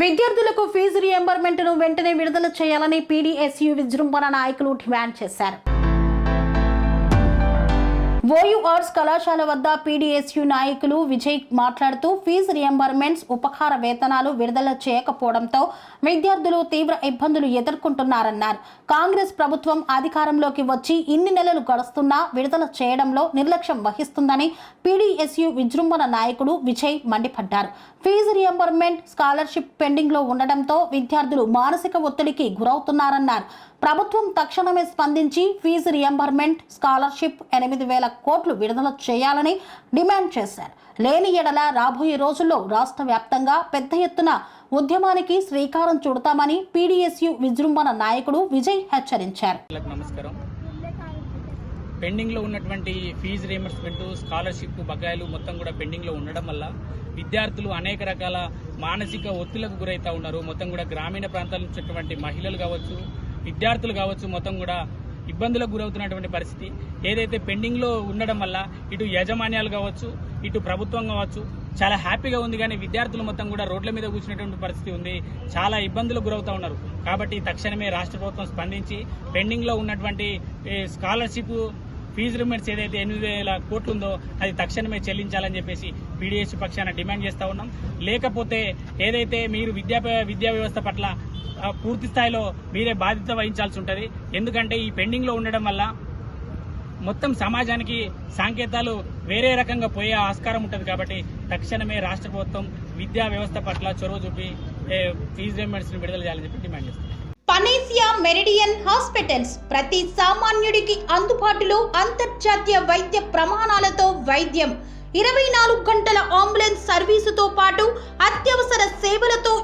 విద్యార్థులకు ఫీజు రియంబర్మెంట్ను వెంటనే విడుదల చేయాలని పీడీఎస్యు విజృంభణ నాయకులు డిమాండ్ చేశారు. ఓయూ ఆర్ట్స్ కళాశాల వద్ద పీడీఎస్యు నాయకులు విజయ్ మాట్లాడుతూ ఫీజు రియంబర్మెంట్స్ ఉపకార వేతనాలు విడుదల చేయకపోవడంతో విద్యార్థులు తీవ్ర ఇబ్బందులు ఎదుర్కొంటున్నారన్నారు. కాంగ్రెస్ ప్రభుత్వం అధికారంలోకి వచ్చి ఇన్ని నెలలు గడుస్తున్నా విడుదల చేయడంలో నిర్లక్ష్యం వహిస్తుందని పీడీఎస్యు విజృంభణ నాయకుడు విజయ్ మండిపడ్డారు. ఫీజు రియంబర్మెంట్ స్కాలర్షిప్ పెండింగ్లో ఉండడంతో విద్యార్థులు మానసిక ఒత్తిడికి గురవుతున్నారన్నారు. ప్రభుత్వం తక్షణమే స్పందించి ఫీజు రియంబర్మెంట్ స్కాలర్షిప్ ఎనిమిది వేల కోట్లు విడుదల చేయాలని డిమాండ్ చేశారు. లేని ఎడల రాబోయే రోజుల్లో రాష్ట్ర వ్యాప్తంగా పెద్ద ఎత్తున ఉద్యమానికి శ్రీకారం చుడతామని పీడీఎస్యు విజృంభణ నాయకుడు విజయ్ హెచ్చరించారు. నమస్కారం. పెండింగ్లో ఉన్నటువంటి ఫీజు రీయింబర్స్మెంట్ స్కాలర్షిప్ బకాయిలు మొత్తం కూడా పెండింగ్లో ఉండడం వల్ల విద్యార్థులు అనేక రకాల మానసిక ఒత్తిళ్ళకు గురవుతా ఉన్నారు. మొత్తం కూడా గ్రామీణ ప్రాంతాల నుంచి మహిళలు కావచ్చు విద్యార్థులు కావచ్చు మొత్తం కూడా ఇబ్బందులకు గురవుతున్నటువంటి పరిస్థితి. ఏదైతే పెండింగ్లో ఉండడం వల్ల ఇటు యాజమాన్యాలు కావచ్చు ఇటు ప్రభుత్వం కావచ్చు చాలా హ్యాపీగా ఉంది కానీ విద్యార్థులు మొత్తం కూడా రోడ్ల మీద కూర్చున్నటువంటి పరిస్థితి ఉంది. చాలా ఇబ్బందులకు గురవుతూ ఉన్నారు. కాబట్టి తక్షణమే రాష్ట్ర ప్రభుత్వం స్పందించి పెండింగ్లో ఉన్నటువంటి స్కాలర్షిప్ ఫీజు రిమెంట్స్ ఏదైతే ఎనిమిది వేల కోట్లు ఉందో అది తక్షణమే చెల్లించాలని చెప్పేసి పీడిఎస్ పక్షాన డిమాండ్ చేస్తూ ఉన్నాం. లేకపోతే ఏదైతే మీరు విద్యా విద్యా వ్యవస్థ పట్ల పూర్తి స్థాయిలో మీరే బాధ్యత వహించాల్సి ఉంటుంది. ఎందుకంటే ఈ పెండింగ్లో ఉండడం వల్ల మొత్తం సమాజానికి సంకేతాలు వేరే రకంగా పోయే ఆస్కారం ఉంటుంది కాబట్టి తక్షణమే రాష్ట్ర ప్రభుత్వం విద్యా వ్యవస్థ పట్ల చొరవ చూపి ఫీజు రిమెంట్స్ని విడుదల చేయాలని చెప్పి డిమాండ్ చేస్తాం పనేసియా మెరిడియన్ హాస్పిటల్స్ ప్రతి సామాన్యుడికి అందుబాటులో అంతర్జాతీయ వైద్య ప్రమాణాలతో వైద్యం. ఇరవై నాలుగు గంటల అంబులెన్స్ సర్వీసుతో పాటు అత్యవసర సేవలతో